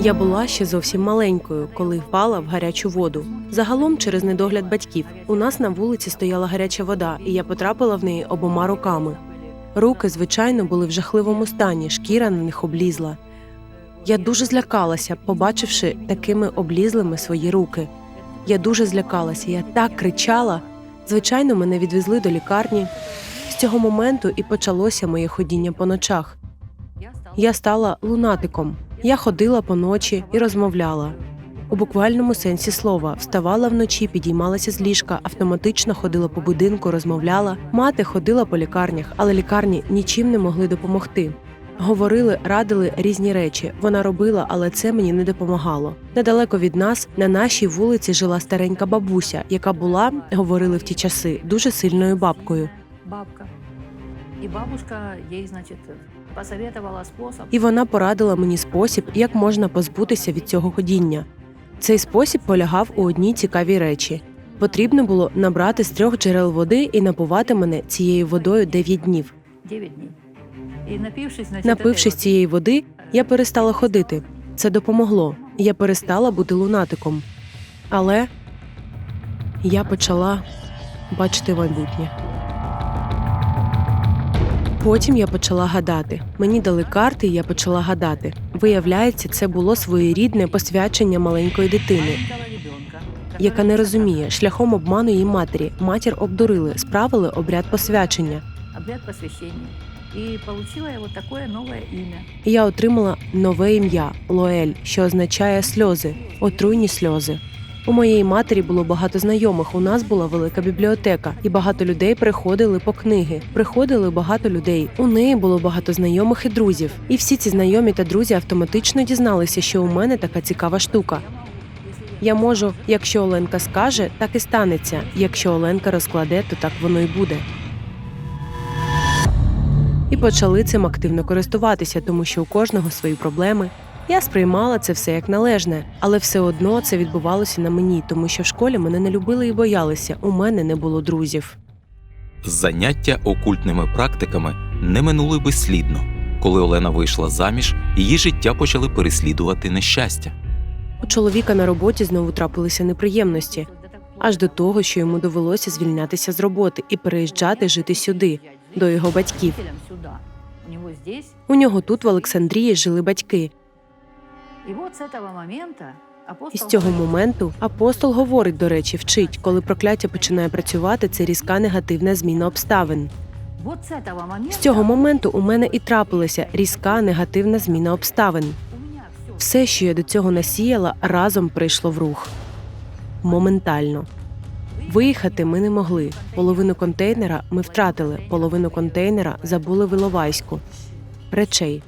Я була ще зовсім маленькою, коли впала в гарячу воду. Загалом, через недогляд батьків, у нас на вулиці стояла гаряча вода, і я потрапила в неї обома руками. Руки, звичайно, були в жахливому стані, шкіра на них облізла. Я дуже злякалася, побачивши такими облізлими свої руки. Я дуже злякалася, я так кричала. Звичайно, мене відвезли до лікарні. З цього моменту і почалося моє ходіння по ночах. Я стала лунатиком. Я ходила по ночі і розмовляла. У буквальному сенсі слова вставала вночі, підіймалася з ліжка, автоматично ходила по будинку, розмовляла. Мати ходила по лікарнях, але лікарні нічим не могли допомогти. Говорили, радили різні речі. Вона робила, але це мені не допомагало. Недалеко від нас на нашій вулиці жила старенька бабуся, яка була, говорили в ті часи, дуже сильною бабкою. бабка. И бабушка ей, значит, посоветовала способ. І вона порадила мені спосіб, як можна позбутися від цього ходіння. Цей спосіб полягав у одній цікавій речі. Потрібно було набрати з трьох джерел води і напувати мене цією водою 9 днів. 9 дней. И напившись, значит, Напившись цієї води, я перестала ходити. Це допомогло. Я перестала бути лунатиком. Але я почала бачити майбутнє. Потім я почала гадати. Мені дали карти, і я почала гадати. Виявляється, це було своєрідне посвячення маленької дитини, яка не розуміє шляхом обману її матері. Матір обдурили, справили обряд посвячення. Обряд посвящения. И получила я вот такое новое имя. І я отримала нове ім'я Лоель, що означає сльози, отруйні сльози. У моєї матері було багато знайомих. У нас була велика бібліотека, і багато людей приходили по книги. Приходили багато людей. У неї було багато знайомих і друзів. І всі ці знайомі та друзі автоматично дізналися, що у мене така цікава штука. Я можу, якщо Оленка скаже, так і станеться. Якщо Оленка розкладе, то так воно й буде. І почали цим активно користуватися, тому що у кожного свої проблеми. Я сприймала це все як належне, але все одно це відбувалося на мені, тому що в школі мене не любили і боялися. У мене не було друзів. Заняття окультними практиками не минули безслідно. Коли Олена вийшла заміж, її життя почали переслідувати нещастя. У чоловіка на роботі знову трапилися неприємності, аж до того, що йому довелося звільнятися з роботи і переїжджати жити сюди, до його батьків. Сюда. У него здесь. У нього тут в Олександрії жили батьки. І з цього моменту апостол говорить, до речі, вчить, коли прокляття починає працювати, це різка негативна зміна обставин. З цього моменту у мене і трапилася різка негативна зміна обставин. Все, що я до цього насіяла, разом прийшло в рух. Моментально. Виїхати ми не могли. Половину контейнера ми втратили, половину контейнера забули в Іловайську. Речей,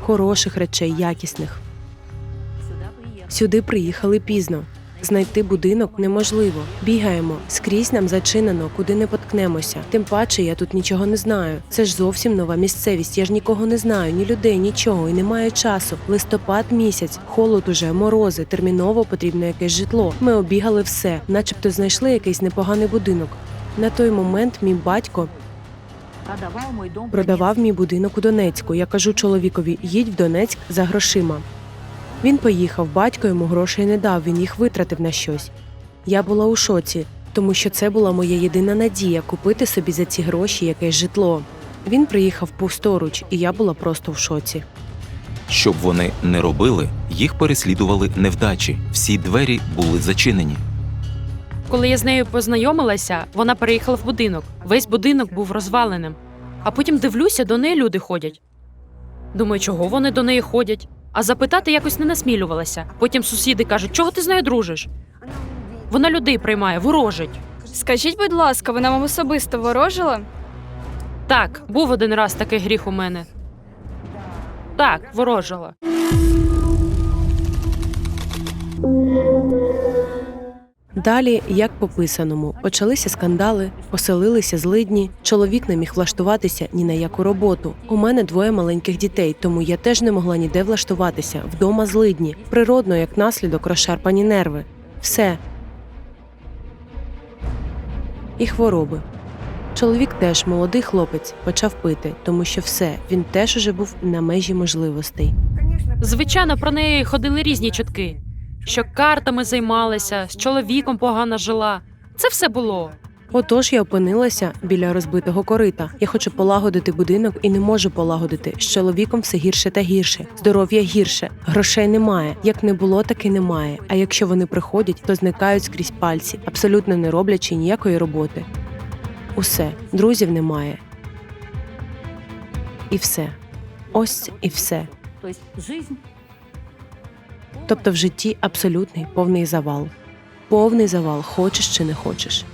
хороших речей, якісних. Сюди приїхали пізно. Знайти будинок неможливо. Бігаємо, скрізь нам зачинено, куди не поткнемося. Тим паче я тут нічого не знаю. Це ж зовсім нова місцевість. Я ж нікого не знаю, ні людей, нічого, і немає часу. Листопад місяць, холод уже, морози, терміново потрібно якесь житло. Ми обігали все, начебто знайшли якийсь непоганий будинок. На той момент мій батько продавав мій будинок у Донецьку. Я кажу чоловікові: їдь в Донецьк за грошима. Він поїхав, батько йому грошей не дав, він їх витратив на щось. Я була у шоці, тому що це була моя єдина надія купити собі за ці гроші якесь житло. Він приїхав повсторуч, і я була просто в шоці. Щоб вони не робили, їх переслідували невдачі. Всі двері були зачинені. Коли я з нею познайомилася, вона переїхала в будинок. Весь будинок був розваленим. А потім дивлюся, до неї люди ходять. Думаю, чого вони до неї ходять? А запитати якось не насмілювалася. Потім сусіди кажуть, чого ти з нею дружиш? Вона людей приймає, ворожить. Скажіть, будь ласка, вона вам особисто ворожила? Так, був один раз такий гріх у мене. Так, ворожила. Далі, як по писаному, почалися скандали, поселилися злидні. Чоловік не міг влаштуватися ні на яку роботу. У мене двоє маленьких дітей, тому я теж не могла ніде влаштуватися. Вдома злидні, природно, як наслідок розшарпані нерви. Все. І хвороби. Чоловік теж молодий хлопець почав пити, тому що все, він теж уже був на межі можливостей. Звичайно, про неї ходили різні чутки, що картами займалася, з чоловіком погано жила. Це все було. Отож я опинилася біля розбитого корита. Я хочу полагодити будинок і не можу полагодити. З чоловіком все гірше та гірше. Здоров'я гірше, грошей немає. Як не було, так і немає. А якщо вони приходять, то зникають скрізь пальці, абсолютно не роблячи ніякої роботи. Усе, друзів немає. І все. Ось і все. То есть жизнь. Тобто в житті абсолютний повний завал. Повний завал, хочеш чи не хочеш.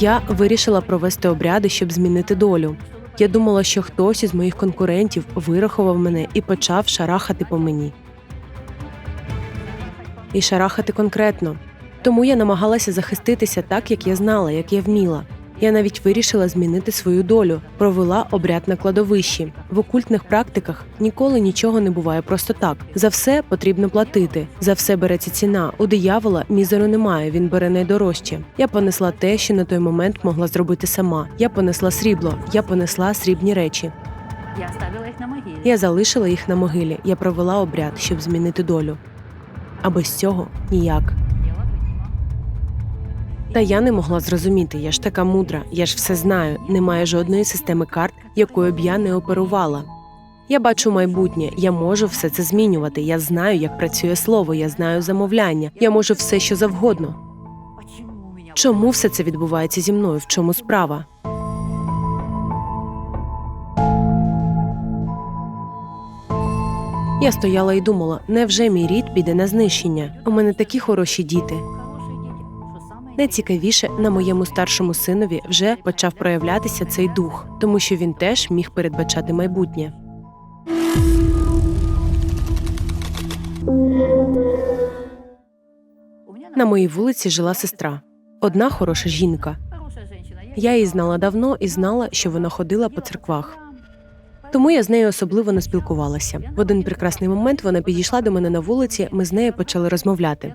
Я вирішила провести обряди, щоб змінити долю. Я думала, що хтось із моїх конкурентів вирахував мене і почав шарахати по мені. І шарахати конкретно. Тому я намагалася захиститися так, як я знала, як я вміла. Я навіть вирішила змінити свою долю, провела обряд на кладовищі. В окультних практиках ніколи нічого не буває просто так. За все потрібно платити. За все береться ціна. У диявола мізеру немає, він бере найдорожче. Я понесла те, що на той момент могла зробити сама. Я понесла срібло, я понесла срібні речі. Я оставила их на могиле. Я залишила їх на могилі. Я провела обряд, щоб змінити долю. А без цього ніяк. Та я не могла зрозуміти, я ж така мудра, я ж все знаю. Немає жодної системи карт, якою б я не оперувала. Я бачу майбутнє, я можу все це змінювати. Я знаю, як працює слово, я знаю замовляння, я можу все, що завгодно. Чому все це відбувається зі мною? В чому справа? Я стояла і думала, невже мій рід піде на знищення? У мене такі хороші діти. Найцікавіше, на моєму старшому синові вже почав проявлятися цей дух, тому що він теж міг передбачати майбутнє. На моїй вулиці жила сестра, одна хороша жінка. Я її знала давно і знала, що вона ходила по церквах. Тому я з нею особливо не спілкувалася. В один прекрасний момент вона підійшла до мене на вулиці. Ми з нею почали розмовляти.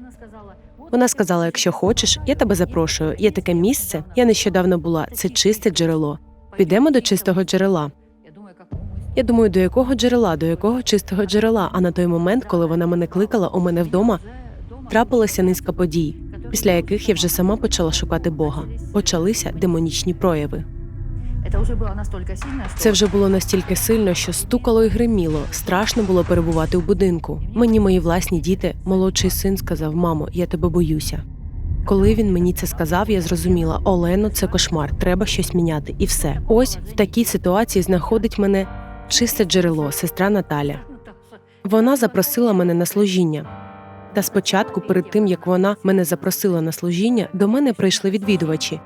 Вона сказала: якщо хочеш, я тебе запрошую. Є таке місце. Я нещодавно була. Це чисте джерело. Підемо до чистого джерела. Я думаю, до якого джерела, до якого чистого джерела. А на той момент, коли вона мене кликала у мене вдома, трапилася низка подій, після яких я вже сама почала шукати Бога. Почалися демонічні прояви. Це вже було настільки сильно, що стукало і гриміло. Страшно було перебувати в будинку. Мені мої власні діти, молодший син сказав: Мамо, я тебе боюся. Коли він мені це сказав, я зрозуміла, Олено, це кошмар, треба щось міняти. І все. Ось в такій ситуації знаходить мене чисте джерело, сестра Наталя. Вона запросила мене на служіння. Та спочатку, перед тим як вона мене запросила на служіння, до мене прийшли відвідувачі.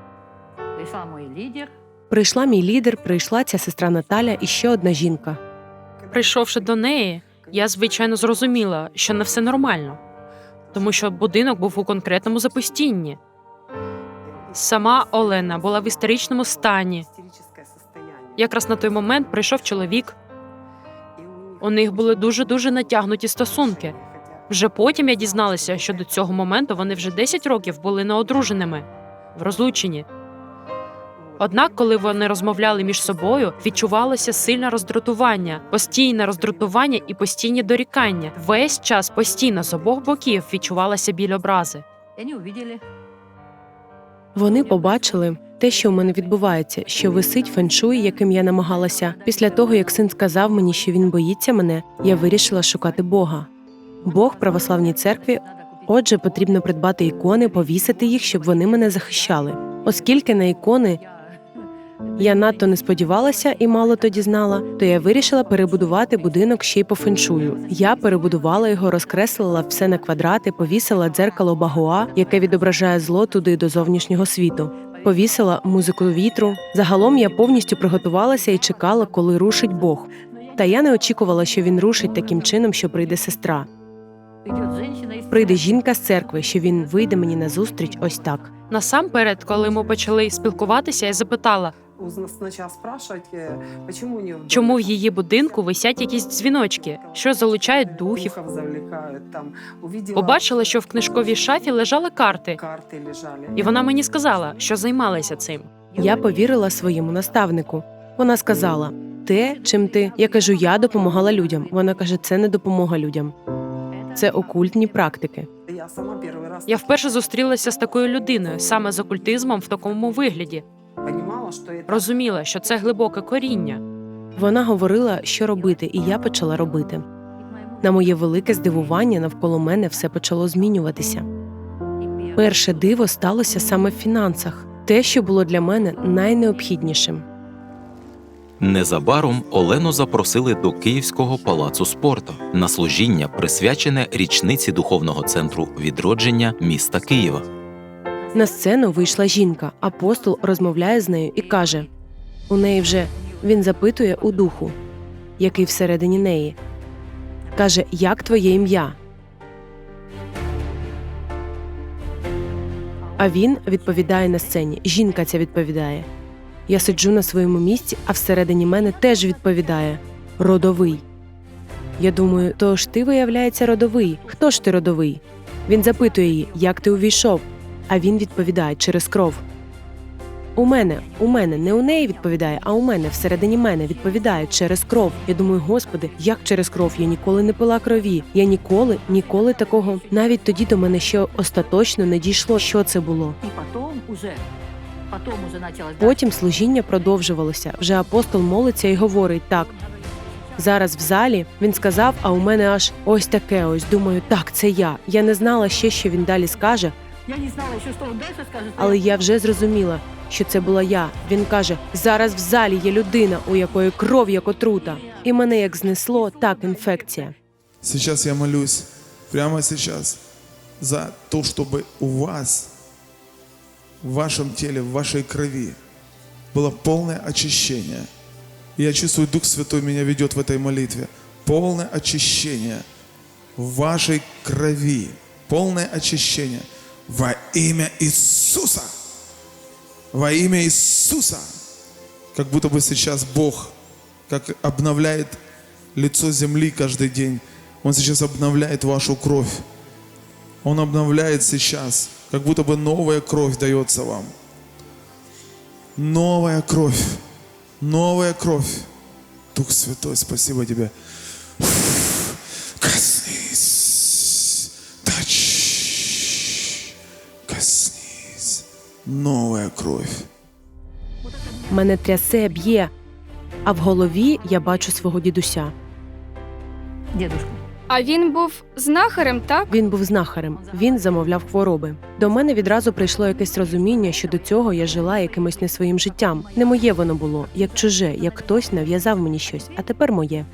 Прийшла мій лідер, прийшла ця сестра Наталя і ще одна жінка. Прийшовши до неї, я звичайно зрозуміла, що не все нормально, тому що будинок був у конкретному запустінні. Сама Олена була в істеричному стані. Якраз на той момент прийшов чоловік. У них були дуже дуже натягнуті стосунки. Вже потім я дізналася, що до цього моменту вони вже 10 років були неодруженими в розлученні. Однак, коли вони розмовляли між собою, відчувалося сильне роздратування, постійне роздратування і постійні дорікання. Весь час постійно з обох боків відчувалася біль образи. Вони побачили те, що у мене відбувається, що висить феншуй, яким я намагалася. Після того, як син сказав мені, що він боїться мене, я вирішила шукати Бога. Бог православній церкві. Отже, потрібно придбати ікони, повісити їх, щоб вони мене захищали. Оскільки на ікони Я... надто не сподівалася і мало тоді знала, то я вирішила перебудувати будинок ще й по феншую. Я перебудувала його, розкреслила все на квадрати, повісила дзеркало багуа, яке відображає зло туди до зовнішнього світу. Повісила музику вітру. Загалом я повністю приготувалася і чекала, коли рушить Бог. Та я не очікувала, що він рушить таким чином, що прийде сестра. Прийде жінка з церкви, що він вийде мені назустріч ось так. Насамперед, коли ми почали спілкуватися, я запитала, Узна- Сначала спрашивать, э, почему у нее в чому в доме її будинку висять якісь дзвіночки, що залучають духів. духов завлекают, там увидела Побачила, що в книжковій шафі лежали карти, карты лежали. і вона мені сказала, що займалася цим. Я повірила своєму наставнику. Вона сказала: те, чим ти. Я кажу, я допомагала людям. Вона каже, це не допомога людям. Це окультні практики. Я сама первый раз Я вперше зустрілася з такою людиною, саме з окультизмом в такому вигляді. понимала, что это Розуміла, що це глибоке коріння. Вона говорила, що робити, і я почала робити. На моє велике здивування навколо мене все почало змінюватися. Перше диво сталося саме в фінансах, те, що було для мене найнеобхіднішим. Незабаром Олену запросили до Київського палацу спорту на служіння, присвячене річниці духовного центру відродження міста Києва. На сцену вийшла жінка, апостол розмовляє з нею і каже: у неї вже він запитує у духу, який всередині неї. Каже, як твоє ім'я? А він відповідає на сцені. Жінка ця відповідає. Я сиджу на своєму місці, а всередині мене теж відповідає родовий. Я думаю, то ж ти виявляється родовий. Хто ж ти родовий? Він запитує її, як ти увійшов. А він відповідає через кров. У мене, у мене, не у неї відповідає, а у мене всередині мене відповідає через кров. Я думаю, господи, як через кров? Я ніколи не пила крові. Я ніколи, ніколи такого. Навіть тоді до мене ще остаточно не дійшло, що це було. И потом уже, началось... Потім служіння продовжувалося. Вже апостол молиться і говорить так. Зараз в залі він сказав, а у мене аж ось таке. Ось думаю, так, це я. Я не знала ще, що він далі скаже, Я не знала еще, что он дальше скажет. але я вже зрозуміла, що це була я. Він каже: зараз в залі є людина, у якої кров як отрута, і мене як знесло, так інфекція. Сейчас я молюсь, прямо сейчас, за то, чтобы у вас, в вашем теле, в вашей крови было полное очищение. И я чувствую, Дух Святой меня ведет в этой молитве. Полное очищение в вашей крови. Полное очищение во имя Иисуса. Во имя Иисуса. Как будто бы сейчас Бог, как обновляет лицо земли каждый день, Он сейчас обновляет вашу кровь. Он обновляет сейчас, как будто бы новая кровь дается вам. Новая кровь. Новая кровь. Дух Святой, спасибо тебе. Коснись. Новая кровь. Мене трясе, б'є. А в голові я бачу свого дідуся. Дедушка. А він був знахарем, так? Він був знахарем, він замовляв хвороби. До мене відразу прийшло якесь розуміння, що до цього я жила якимось не своїм життям. Не моє воно було, як чуже, як хтось нав'язав мені щось, а тепер моє.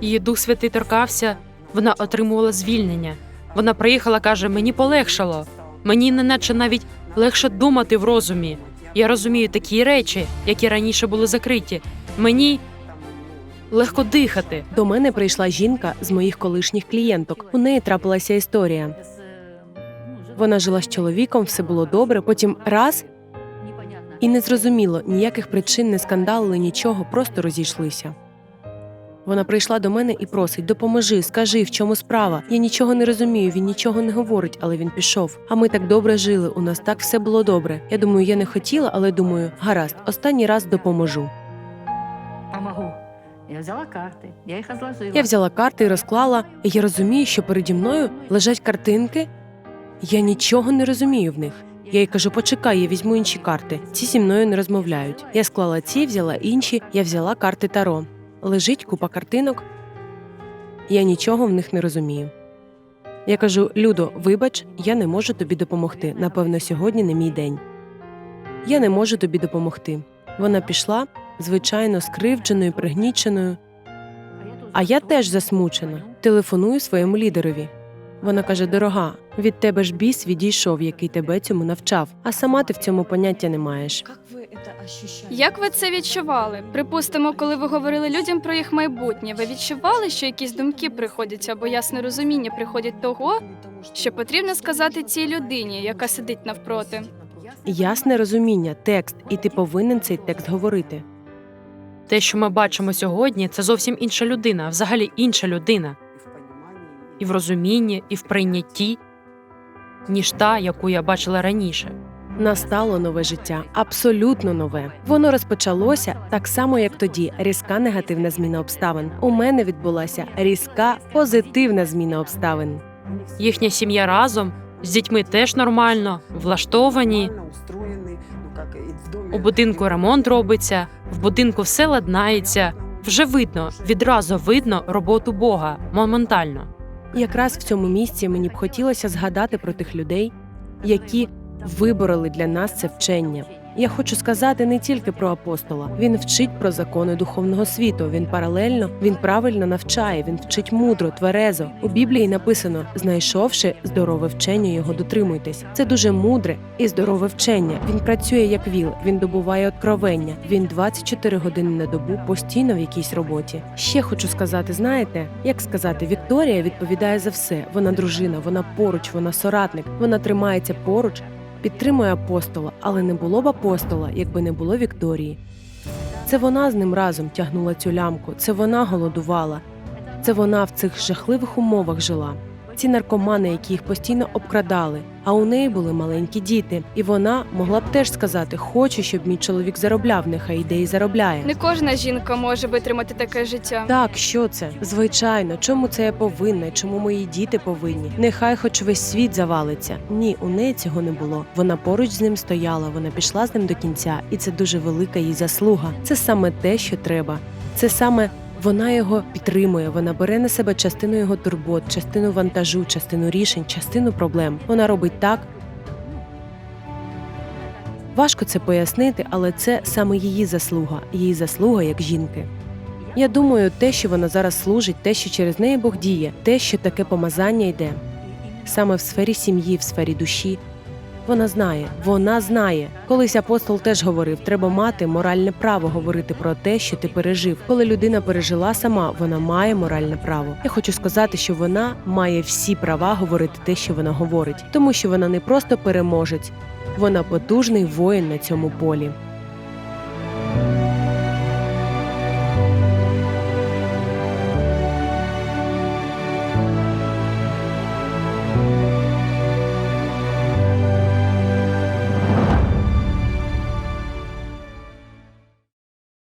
Її Дух Святий торкався, вона отримувала звільнення. Вона приїхала, каже: мені полегшало. Мені неначе навіть легше думати в розумі. Я розумію такі речі, які раніше були закриті. Мені легко дихати. До мене прийшла жінка з моїх колишніх клієнток. У неї трапилася історія. Вона жила з чоловіком, все було добре. Потім раз і не зрозуміло ніяких причин, не скандалили, нічого, просто розійшлися. Вона прийшла до мене і просить: допоможи, скажи, в чому справа. Я нічого не розумію, він нічого не говорить, але він пішов. А ми так добре жили. У нас так все було добре. Я думаю, я не хотіла, але думаю, гаразд, останній раз допоможу. Помогу. Я взяла карты, я их разложила. Я взяла карти і розклала, і я розумію, що переді мною лежать картинки. Я нічого не розумію в них. Я їй кажу, почекай, я візьму інші карти. Ці зі мною не розмовляють. Я склала ці, взяла інші, я взяла карти Таро. Лежить купа картинок. Я нічого в них не розумію. Я кажу: Людо, вибач, я не можу тобі допомогти. Напевно, сьогодні не мій день. Я не можу тобі допомогти. Вона пішла, звичайно, скривдженою, пригніченою. А я теж засмучена. Телефоную своєму лідерові. Вона каже: Дорога, від тебе ж біс відійшов, який тебе цьому навчав, а сама ти в цьому поняття не маєш. Як ви це відчували? Припустимо, коли ви говорили людям про їх майбутнє, ви відчували, що якісь думки приходять або ясне розуміння приходять того, що потрібно сказати цій людині, яка сидить навпроти. Ясне розуміння, текст, і ти повинен цей текст говорити. Те, що ми бачимо сьогодні, це зовсім інша людина, взагалі інша людина, і в розумінні, і в прийнятті, ніж та, яку я бачила раніше. Настало нове життя, абсолютно нове. Воно розпочалося так само, як тоді. Різка негативна зміна обставин. У мене відбулася різка позитивна зміна обставин. Їхня сім'я разом з дітьми теж нормально, влаштовані. У будинку ремонт робиться, в будинку все ладнається. Вже видно, відразу видно роботу Бога моментально. Якраз в цьому місці мені б хотілося згадати про тих людей, які вибороли для нас це вчення. Я хочу сказати не тільки про апостола. Він вчить про закони духовного світу. Він паралельно, він правильно навчає, він вчить мудро, тверезо. У Біблії написано: знайшовши здорове вчення, його дотримуйтесь. Це дуже мудре і здорове вчення. Він працює як віл, він добуває откровення. Він 24 години на добу постійно в якійсь роботі. Ще хочу сказати: знаєте, як сказати, Вікторія відповідає за все. Вона дружина, вона поруч, вона соратник, вона тримається поруч підтримує апостола, але не було б апостола, якби не було Вікторії. Це вона з ним разом тягнула цю лямку, це вона голодувала, це вона в цих жахливих умовах жила. Ці наркомани, які їх постійно обкрадали, а у неї були маленькі діти, і вона могла б теж сказати: Хочу, щоб мій чоловік заробляв, нехай йде і заробляє. Не кожна жінка може витримати таке життя. Так, що це? Звичайно, чому це я повинна? Чому мої діти повинні? Нехай хоч весь світ завалиться. Ні, у неї цього не було. Вона поруч з ним стояла, вона пішла з ним до кінця, і це дуже велика її заслуга. Це саме те, що треба. Це саме. Вона його підтримує, вона бере на себе частину його турбот, частину вантажу, частину рішень, частину проблем. Вона робить так. Важко це пояснити, але це саме її заслуга, її заслуга як жінки. Я думаю, те, що вона зараз служить, те, що через неї Бог діє, те, що таке помазання йде, саме в сфері сім'ї, в сфері душі. Вона знає, вона знає. Колись апостол теж говорив: треба мати моральне право говорити про те, що ти пережив. Коли людина пережила сама, вона має моральне право. Я хочу сказати, що вона має всі права говорити те, що вона говорить, тому що вона не просто переможець, вона потужний воїн на цьому полі.